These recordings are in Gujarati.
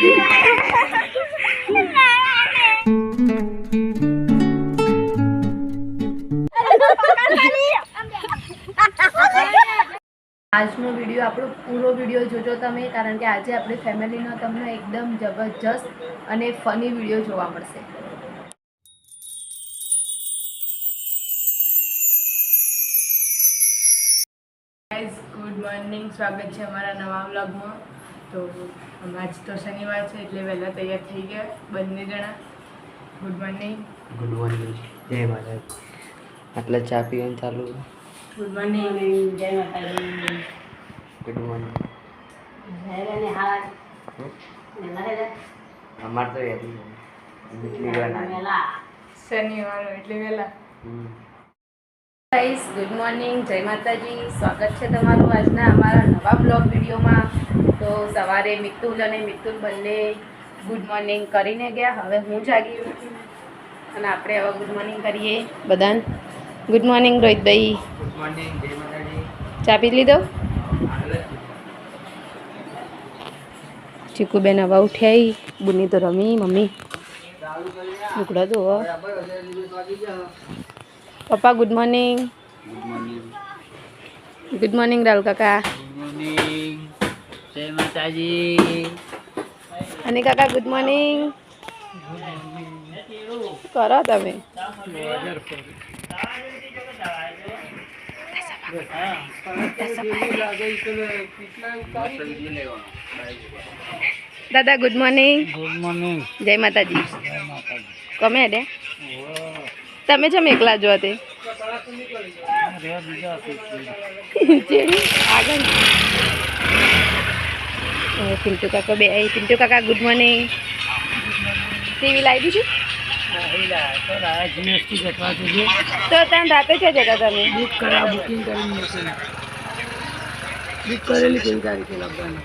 આજનો વીડિયો આપણો પૂરો વીડિયો જોજો તમે, કારણ કે આજે આપણી ફેમિલીનો તમને એકદમ જબરજસ્ત અને ફની વીડિયો જોવા મળશે. ગુડ મોર્નિંગ સ્વાગત છે અમારા નવા વ્લોગમાં. તો આજ તો શનિવાર છે એટલે વહેલા તૈયાર થઈ ગયા બંને જણા. ગુડ મોર્નિંગ ગુડ મોર્નિંગ જય મહારાજ આટલા ચા પીવાનું ચાલુ ગુડ મોર્નિંગ જય માતાજી. ગુડ મોર્નિંગ અમારે તો શનિવાર એટલે વહેલા. ગુડ મોર્નિંગ જય માતાજી. સ્વાગત છે તમારું આજના અમારા નવા બ્લોગ વિડીયોમાં. તો સવારે મિતુલ અને મિતુલ બંને ગુડ મોર્નિંગ કરીને ગયા. હવે હું જાગી અને આપણે હવે ગુડ મોર્નિંગ કરીએ. બધાને? ગુડ મોર્નિંગ રોહિતભાઈ. ચા પી લીધો? ચીકુબેન હવા ઉઠ્યાઈ. બુની તો રમી મમ્મી. લુકડા તો papa good morning good morning good morning Rahul કાકા. ગુડ મોર્નિંગ જય માતાજી. અને કાકા ગુડ મોર્નિંગ કરો તમે. દાદા ગુડ મોર્નિંગ ગુડ મોર્નિંગ જય માતાજી. કમે દે તમે જેમ એકલા જો તે. આગળ. પિન્ટુ કાકા બે પિન્ટુ કાકા ગુડ મોર્નિંગ ટીવી લાવી દીધું? તો ત્યાં રાતે છે જતા તમે? બુક કરા બુકિંગ કરીને બુક કરેલી કઈ તારીખે લગવાની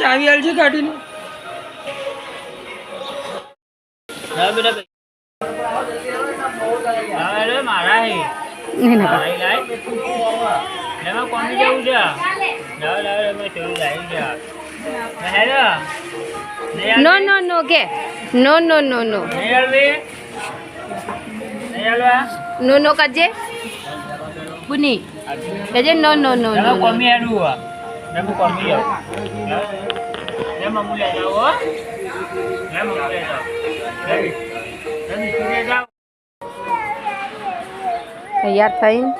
ચાવી આલ છે કાઢીને મારા હે નહીં ના કોમી જવું છે લાવ લાવ અમે ચોરી લાવી છે હેલો નો નો નો કે નો નો નો નો નહીં હલવી નહીં હલવા નો નો કરજે બુની કહેજે નો નો નો નો તમે કોમી હેડવું હો તમે કોમી જાઓ લે મમ્મુ લે જાઓ હો લે મમ્મુ લે જાઓ જલ્દી જલ્દી સુરે જાઓ તૈયાર થઈને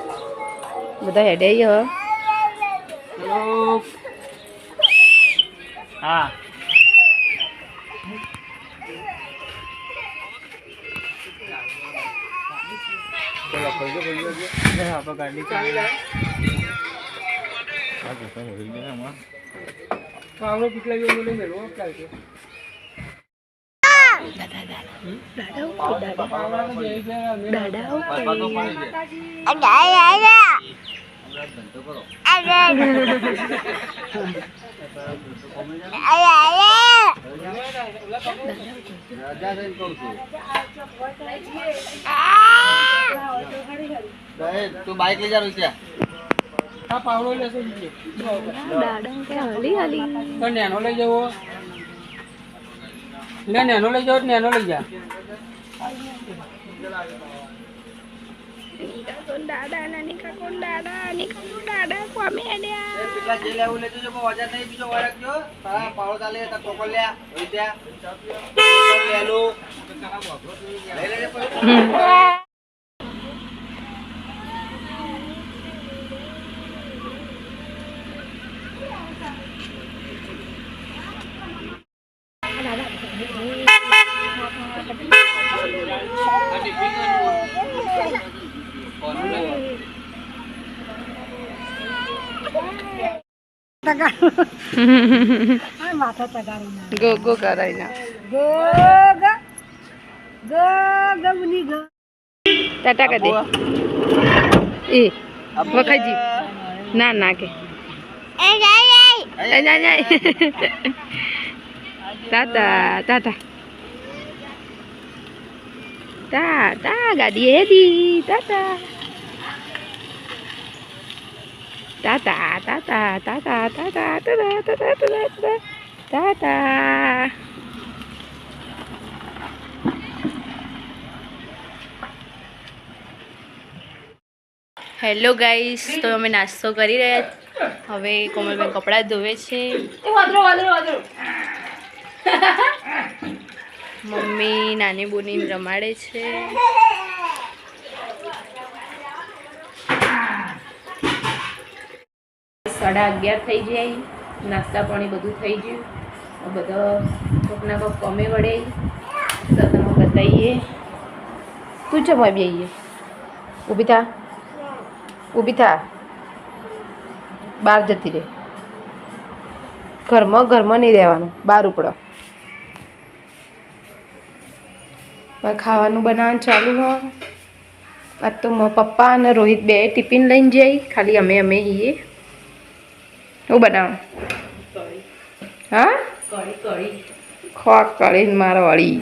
બધા હેડે હ ચલો હા પાવડો પીકલા જેવું મને મેળવો ચાલશે તું બાઈક લઈ જા રૂપિયા આ પાવડો લેશો બીજો હલી હલી? તો નેનો લઈ જવો. લે નેનો લઈ જાઓ તો નેનો લઈ જા દાદા નાની કાકો દાદા નાની કાકો દાદા કોમે હેડ્યા પેલા જે લેવું લેજો જો વજન નહીં બીજો વાર રાખજો તારા પાવડો ચાલે તાર ટોકર લે રૂપિયા લેલું લઈ લેજે પછી ગો ગો કરાઈ ના ટાટા કરી દે. એ વખાજી ના ના કે. એ જાય જાય. Tata tata. ટાટા ગાડી હેડી. Tata. Tata tata tata tata tata tata tata tata hello guys તો અમે નાસ્તો કરી રહ્યા છીએ. હવે કોમલબેન કપડાં ધોવે છે. મમ્મી નાની બોની રમાડે છે. સાડા અગિયાર થઈ જાય, નાસ્તા પાણી બધું થઈ ગયું. બધો કોકના કોક કમે વળે. તો તમે બતાવીએ તું ચમ આવી આવીએ ઊભી થા ઊભી થા બહાર જતી રહે. ઘરમાં ઘરમાં નહીં રહેવાનું. બહાર ઉપડો. ખાવાનું બનાવવાનું ચાલુ હોય આજ તો પપ્પા અને રોહિત બે ટિફિન લઈને જઈ ખાલી અમે અમે જઈએ હું બનાવું હા કઢી કઢી ખોક કરીને મારો વળી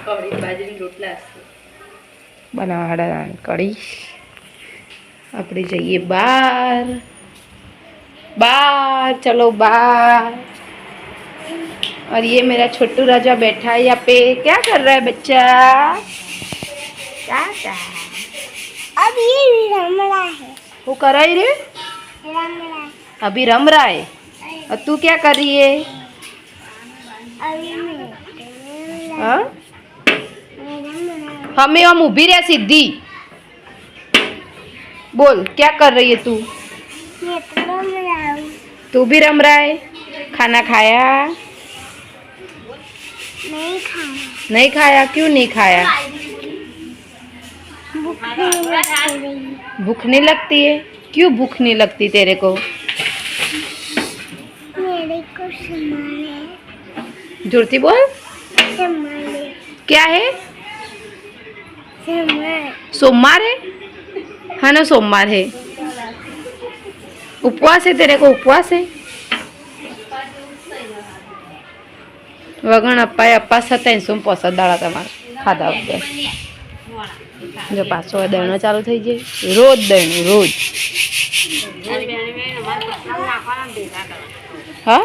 કઢી બાજરી રોટલા બનાવડા કઢી આપણે જઈએ બાર બાર ચલો બાર और ये मेरा छोटू राजा बैठा है यहाँ पे क्या कर रहा है बच्चा टाटा अब ये भी रम रहा है वो कर रही रे रम रहा है अभी रम रहा है? और तू क्या कर रही है? हाँ? हमें हम ऊभी रहे सीधी बोल क्या कर रही है तू? तो तू भी रम रहा है? खाना खाया? नहीं खाना नहीं खाया? क्यों नहीं खाया? भूख नहीं लगती है? क्यों भूख नहीं लगती तेरे को? संभाले जोरती बोल संभाले क्या है संभाल सोमवार है हाँ ना सोमवार है उपवास है तेरे को उपवास है વગણ અપ્પાએ અપ્પાસ હતા ત્રણસો પોસઠ દાડા તમારે ખાધા વખતે જો પાછો હવે દરણો ચાલુ થઈ જાય રોજ દરણું રોજ હા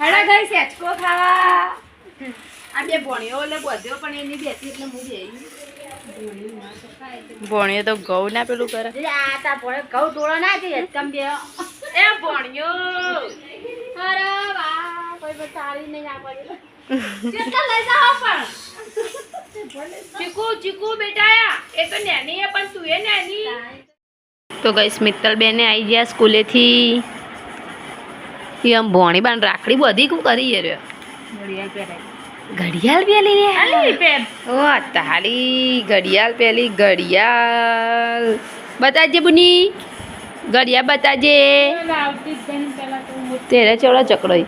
હડા ગઈ સેચકો ખાવા. આ બે ભણ્યો એટલે બધ્યો પણ એની બેસી એટલે હું જઈ ભણ્યો તો ઘઉં ના પેલું કરે. એ ભણ્યો. અરે વાહ કોઈ બતાવી નહીં લઈ પણ. ચીકુ ચીકુ બેટા એ તો નાની હે પણ તું એ નાની. તો ગઈ મિત્તલ બેને આવી ગયા સ્કૂલેથી. એ આમ ભોણી બાન રાખડી બધી કું કરી રહ્યો. ઘડિયાળ પેલી રે ઓ તારી ઘડિયાળ પેલી ઘડિયાળ. બતાજે બુની. ઘડિયાળ બતાજે. તેરે ચોડા ચકડોય.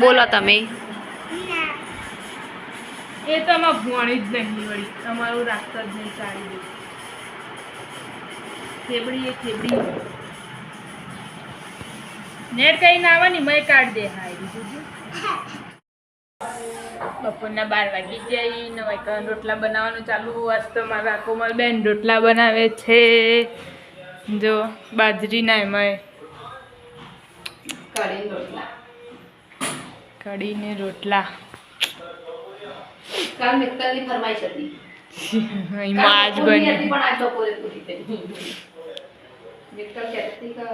બોલો તમે. એ તો અમે ભણી જ નહીં વળી તમારું રાખતા જ નહીં સારી થેબડી એ થેબડી નેટ કઈ ના આવવાની મય મેં કાઢ દે હા? બપોરના બાર વાગી જાય ને રોટલા બનાવવાનું ચાલુ. આજ તો મારા કોમલ બેન રોટલા બનાવે છે. જો બાજરીના એમાં કઢીને રોટલા. કાલ મિત્તલની ફરમાઈશ હતી. આજ બની પણ આજ બપોરે પૂરી કરી મિત્તલ કહેતી કે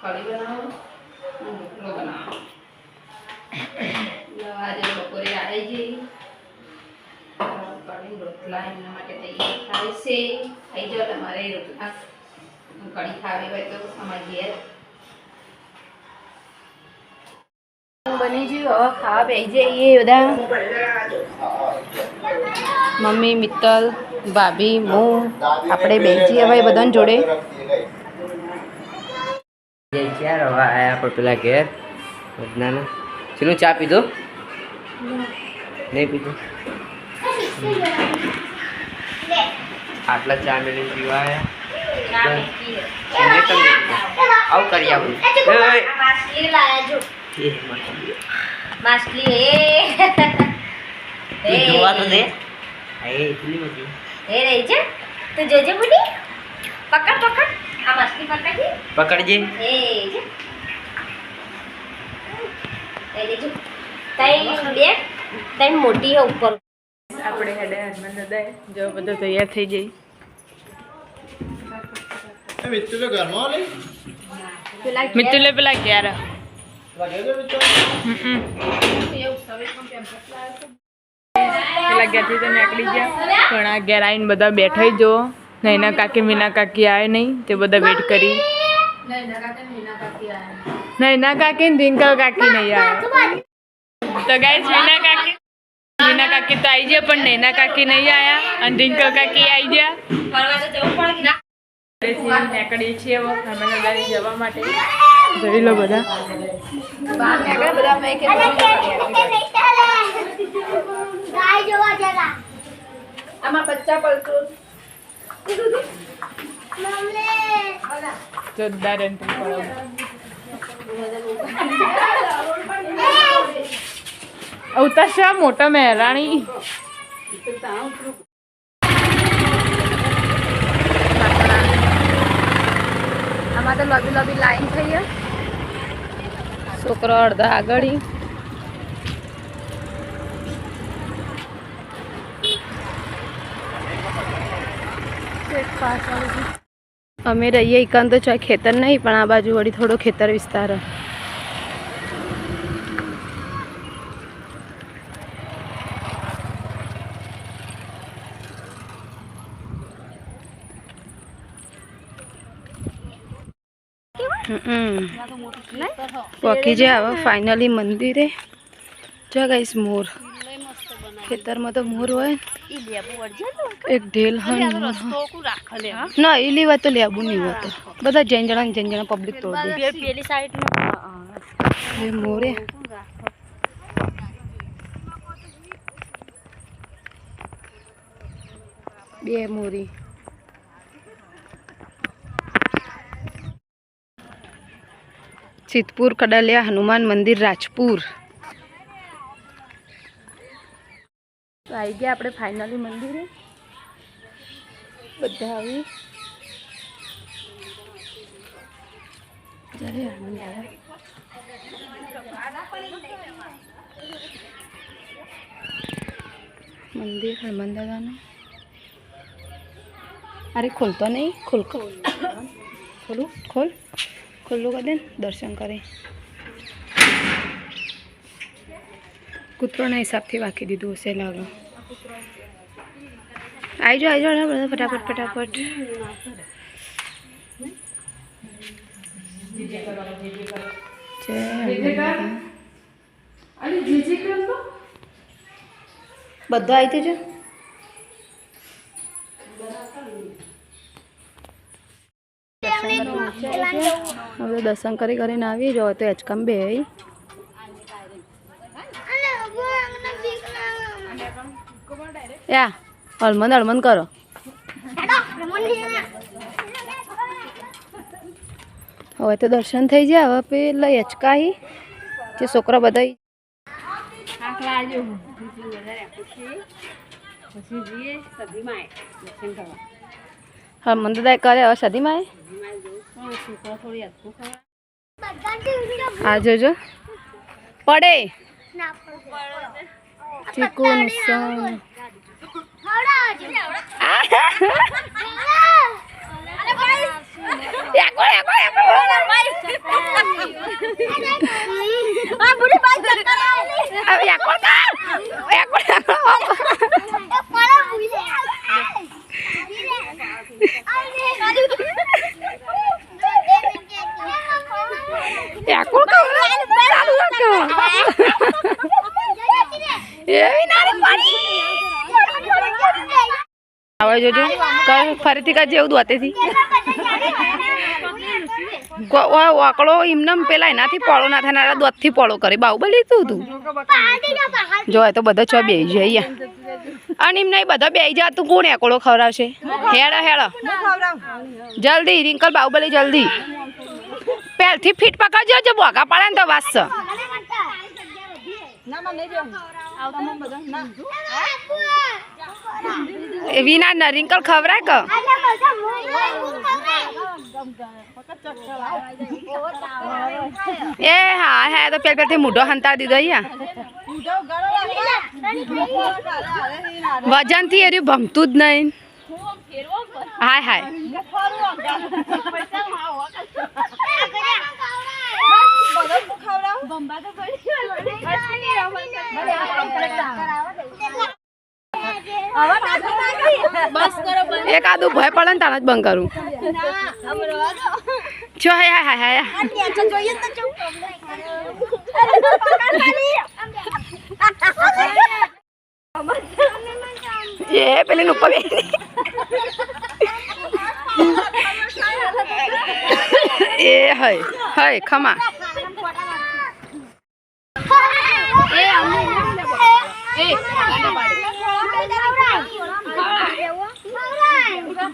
કઢી બનાવો અને આજે બપોરે આવી જઈ રોટલા એમના માટે તૈયાર થાય છે. ખાઈ જાઓ તમારે રોટલા. કઢી ખાવી હોય તો અમારી બની ગયું. હવે ખાવા બેસી જઈએ બધા. મમ્મી, મિત્તલ, ભાભી, હું, આપણે બેસી હવે બધાને જોડે. જય ચાર હવે આયા આપણે પેલા ઘેર નાના શેનું ચા પીધો નહીં પીધો આટલા ચા મેળવી પીવા આયા એને કેમ નહીં પીધો? આવું કરી આવું માછલી લાયા જો એ માથા. માછલી એ જોવા તો દે હા, એ એટલી બધી એ રહી છે તું જોજે બુડી પકડ પકડ આ પકડજી પકડજે. એ જે. એ દેજો તઈ બે. તઈ મોટી ઉપર. આપણે હેડે હનુમાન દાદા જો બધો તૈયાર થઈ જઈ મિત્તુલે પેલા ક્યારે પેલા ઘેરથી તમે નીકળી ગયા. પણ આ ઘેર આવીને બધા બેઠા જો. નૈના કાકી મીના કાકી આવે નહીં તે બધા વેટ કરી. નૈના કાકી ને રિંકલ કાકી નહીં આવે તો ગાઈસ મીના કાકી મીના કાકી તો આવી ગયા પણ નૈના કાકી નહીં આવ્યા અને રિંકલ કાકી આવી ગયા. નીકળીએ છીએ હવે જવા માટે જોઈ લો બધા. આમાં બચ્ચા જોરદાર એન્ટ્રી પડાવ અવતાશા મોટા મહેરાણી? આમાં તો લબી લબી લાઈન થઈ છોકરો અડધા આગળ અમે રહીએ એકાંત તો ચાય ખેતર નહીં, પણ આ બાજુ વળી થોડો ખેતર વિસ્તાર. પકી જાય હવે ફાઇનલી મંદિરે. જો ગાઈસ મોર. ખેતરમાં તો મોર હોય એક ઢેલ હન મોર હન. ના એ લેવા તો લેવું નહીં હોતો બધા જૈન જણા ને જૈન જણા પબ્લિક તોડ દે પેલી સાઈડ એ મોરે બે મોરી સિદ્ધપુર કડાલિયા હનુમાન મંદિર રાજપુર આવી ગયા આપણે ફાઇનલી મંદિરે. બધા આવી. જય હનુમાન દાદા મંદિર હનુમાન દાદાનું અરે ખોલતો નહીં. ખોલ ખોલ. ખોલું ખોલ. ખોલું કરી દે દર્શન કરે. કૂતરોના હિસાબથી વાંકી દીધું હશે લાગે. આવી જાઓ આવી જાઓ બધા ફટાફટ ફટાફટ બધો આવી જજો હવે દર્શન કરી કરીને આવી જાઓ તો એચકમ બે યા હલમંદ હલમંદ કરો. હવે તો દર્શન થઈ જાય હવે પેલા યચકાઈ જે છોકરા બધા હા મને દાદા કરે હવે સદીમાં આ જોજો. પડે. ચીકુ નિશાન હવે યાકોર કર યાકોર યાકોર કર ચાલુ રાખ એવી નાની પાડી હવે જોજો. ફરીથી કરજે એવું દોતેથી વાકડો એમને પેલા એનાથી પોળો ના થાય દોતથી પોળો કરે. બાહુબલી તું તું. જો તો બધા છ બે જાય અહીંયા. અને એમ નહીં બધા બે જા તું કોણ એકડો ખવડાવશે? હેડો હેડો જલ્દી રિંકલ બાહુબલી જલ્દી. પહેલથી ફીટ પકડજો જો બોગા પડે ને તો વાસશે એ વિના ના રિંકલ ખવરાય કે? એ હા, હે, તો પેલ પેલથી મૂઢો હંતા દીધો અહીંયા વજનથી એર્યું ભમતું જ નહીં. હાય હાય. આદુ ભય પડે ને તારા જ બંધ કરું. છો હાય હાય હાય હાય. એ પેલી ઉપર બેસી. એ હય હય ખમા. એ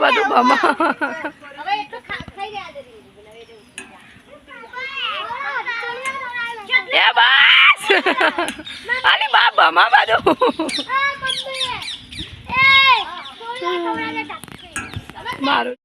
બધું ભમા એ બસ. અરે બા ભમા બધું. મારું.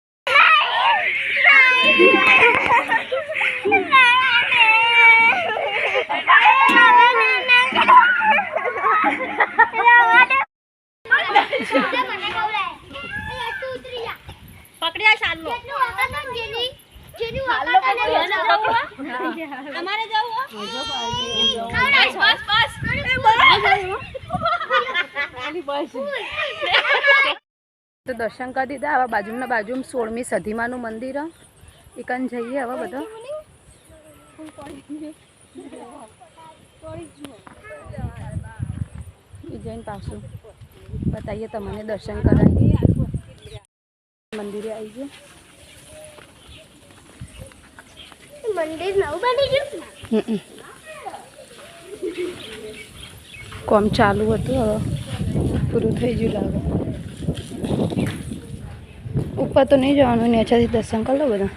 તો દર્શન કરી દીધા હવે બાજુમાં બાજુમાં સોળમી સધીમાનું મંદિર. એકન જઈએ હવે બધા. જઈને પાછું બતાવીએ તમને દર્શન કરાવીએ. મંદિરે આવી ગયા કોમ ચાલુ હતું હવે. પૂરું થઈ ગયું લાગે. ઉપર તો નહીં જવાનું નેચાથી દર્શન કરી લો બધા.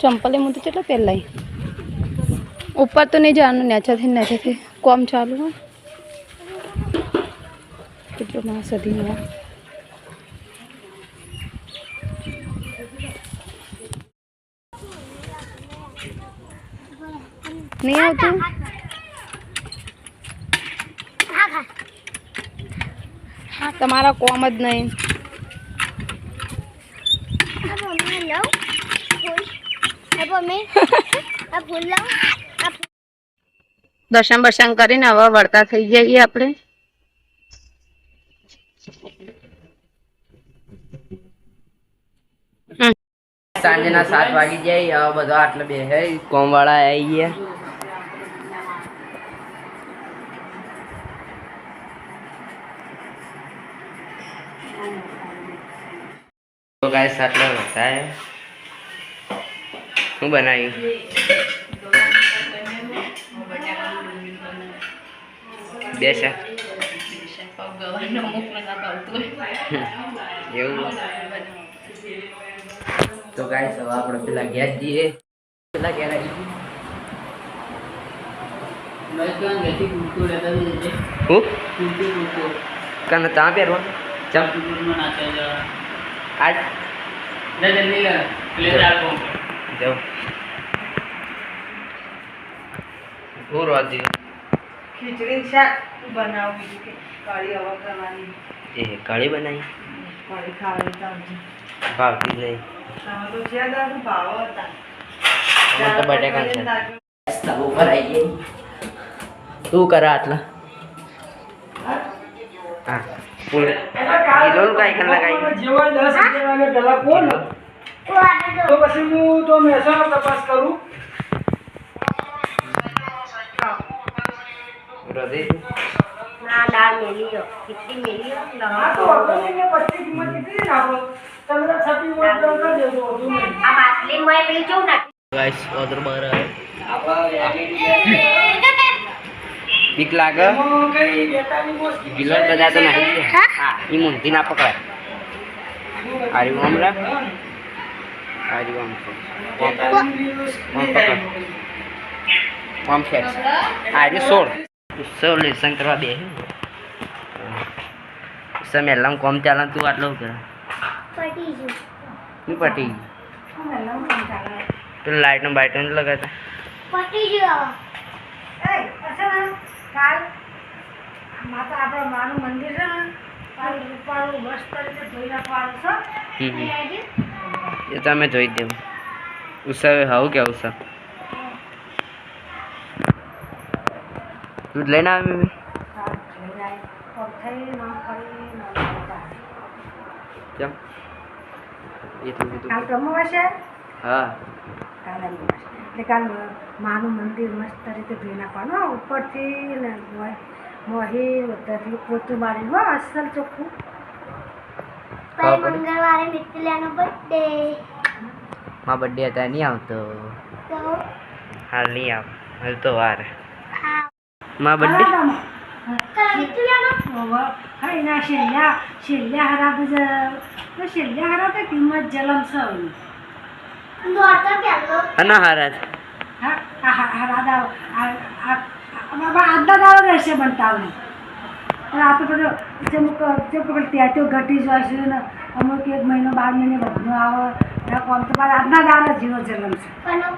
ચંપલે મૂકી કેટલા પહેલાં ઉપર તો નહીં જવાનું નેચાથી નેચાથી કોમ ચાલુ હોય. કેટલો માણસ સધીમાં નહીં આવતું? તમારા કોમ જ નહીં. દર્શન બર્શન કરીને હવે વળતા થઈ જઈએ આપણે. સાંજના સાત વાગી જાય બધા આટલે બે કોમ વાળા આવી ગયા. તો ગાય આટલા હતા હું શું બનાવ્યું? બે શાક એવું. તો ગાય હવે આપણે પેલા ગેસ જઈએ. પેલા ઘેર આવી હું? કને ત્યાં પહેરવા? ચમ આજ જાઓ હું રોજી ખીચડી શાક બનાવું બીજું કે? કઢી હવે કરવાની એ બનાવી? ખાવાની ભાવતી નહીં તો દાદા ભાવ હતા. બટેકા આવી ગઈ. તું કરા આટલા? હા. કિલોનું કાંઈ લગાઈ આવી જેવો દસ અગિયાર વાગે પહેલા કોણ તું પછી હું તો મહેસાણા તપાસ કરું. હૃદય ના દાળ મેલીઓ. કેટલી મેલીઓ? ના તો આપણે ને કિંમત કેટલી આપણો. તમે તો છઠ્ઠી કિંમત તો દેજો વધુ નહીં. આ બાટલીમાં પેલી કેવું ના? ગાઈસ ઓદર બહાર બીક લાગે? ગિલોન બધા તો નહીં ગયા. હા? એ મૂંધી ના પકડાય આમ રાખ આર્યું આમ છે. આમ પકડ આમ ખેંચ આર્યું સોળ. સોળ લેસન કરવા બે સમય લમ કોમ ચાલે તું આટલો કરે. પટી ગયું? નહીં પટી પેલું લાઇટનું બાઇટનું લગાતા પટી ગયું. કાલ માતા આપણા માનું મંદિર છે ને રૂપાળું ધોઈ નાખવાનું છે. એ તમે જોઈ દેવું. ઉત્સવે હવું કે ઉત્સવ દૂધ લઈને આવી. કેમ? હા. કાલ. એટલે કાલ માનું મંદિર મસ્ત રીતે ધોઈ નાખવાનું હા ઉપરથી ને મોહ- બધાથી પોતું મારી હો અસલ ચોખ્ખું? મંગળવારે મિત્રલાનો બર્થડે મારા બર્થડે હતા નહીં આવતો. હાલ નહીં આવ હાલ તો વાર. હા. બર્થડે શેલ્યા હરાબ હા એના છેલ્લા છેલ્લા હરા બધા તો છેલ્લા હરા તો કિંમત જલમ છે અને હારા આજના દાડો રહેશે બનતાવને. પણ આ તો પેલો જેમુક જે પેલો ટેટો ઘટી જશે ને અમુક એક મહિનો બાર મહિને બધું આવે. કોમ તો પાછા આજના દાડો જીવો જન્મ છે. કનો?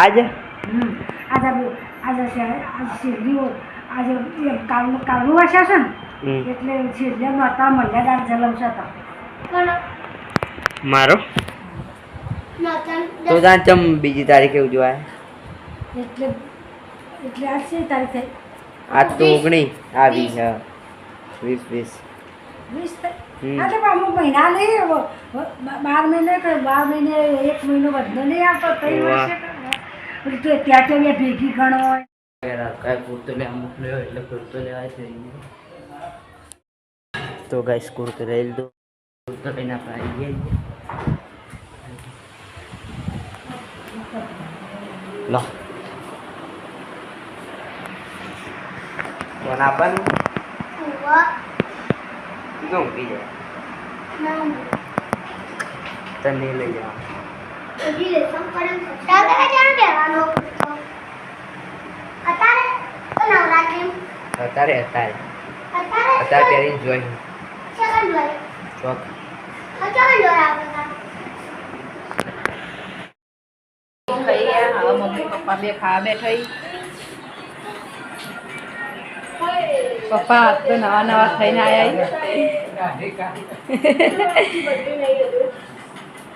આજે? આજે આજે શેરડીઓ આજે એ કાલનું કાલનું વાસ્યા છે ને? એટલે છેલ્લે નહોતા મલ્યાદાર જલમ છે તો. મારો? તો ત્યાં ચમ બીજી તારીખે ઉજવાય એટલે એટલે આજ છે તારીખે? આજ તો ઓગણી. આવી છે. વીસ વીસ. વીસ તો પણ અમુક મહિના નહીં બાર મહિને કે બાર મહિને એક મહિનો બધો નહીં આવતો. થઈ. વર્ષે તો ત્યાં તો અહીંયા ભેગી ગણો હોય. કાંઈ કુર્તો લેવા એટલે કુર્તો લેવાય જઈ તો ગાઈસ કુર્તો લઈ લીધો. કુર્તો લઈને આપણે આવી ગયા લો. કોણ આપવાનું તું ઊંઘી જાય તને લઈ જવા ઓજી લેસન કરે તારે ક્યાં કહેવાનો અત્યારે? અત્યારે અત્યારે. પહેરીને જોઈ. ડોર ચોક. અત્યારે ડોર ખાઈ ગયા હવે મમ્મી પપ્પા બે ખાવા બેઠા પપ્પા તો નવા નવા થઈને આવ્યા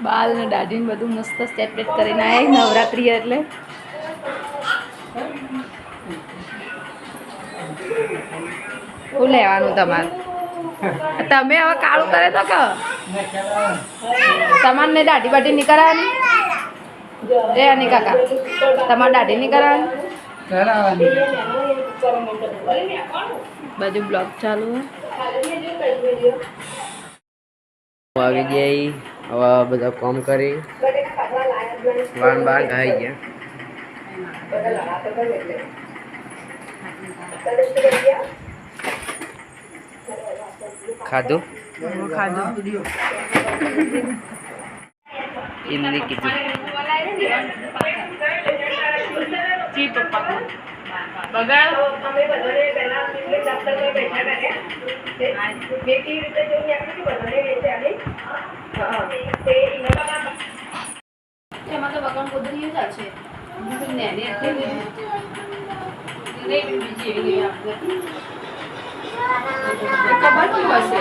બાલ ને દાઢી ને બધું મસ્ત સેપરેટ કરીને આવ્યા નવરાત્રિ એટલે. શું લેવાનું તમારે? તમે હવે કાળું કરે તો કહો. તમારે ને દાઢી બાઢી નહીં કરાવવાની એ અની કાકા તમારે દાઢી નહીં કરાવવાની બધું બ્લોગ ચાલુ હે. આવી ગયા હવે બધા કામ કરી વાન બાર ખાઈ ગયા ખાધું એમને કીધું જી પપ્પા બગાડ અમે બધાને પહેલા એટલે દફતર પર બેઠા કર્યા કેવી રીતે જોઈ આપણે બધાને બેસાડી હા તે એમાં તો બગન કોદરી જ છે નેને એટલે બીજી બીજી એવી ગઈ આપણે ખબર શું હશે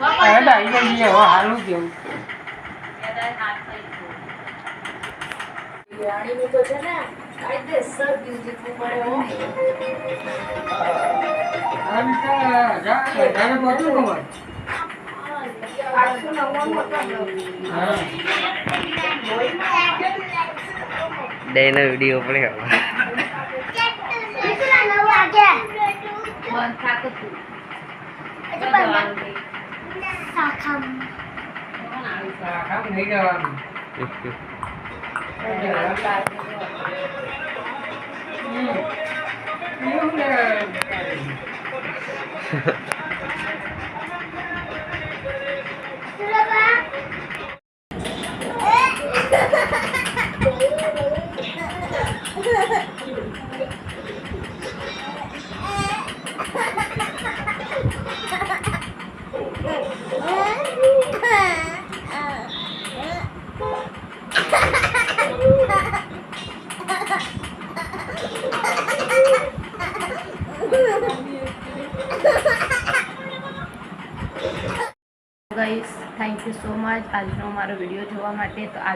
જાય. તમારા અને કલા બેની મોરસ તલની ચા દસ રૂપિયાનું દૂધ એવું લઈને આવવાનું બિયાણીનું તો છે ને કાયદેસર દિલ જીતવું પડે હો. આઠસો નવ્વાણું હતા ડેનો વીડિયો પડે કેટલા નવ વાગે બંધ થાક તું હજુ બંધ શાખામ ગાઈસ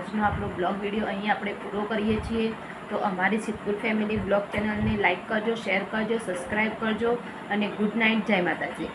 આજનો આપણો બ્લોગ વીડિયો અહીં આપણે પૂરો કરીએ છીએ. તો અમારી સિદ્ધપુર ફેમિલી બ્લોગ ચેનલને લાઇક કરજો, શેર કરજો, સબસ્ક્રાઈબ કરજો અને ગુડ નાઇટ, જય માતાજી.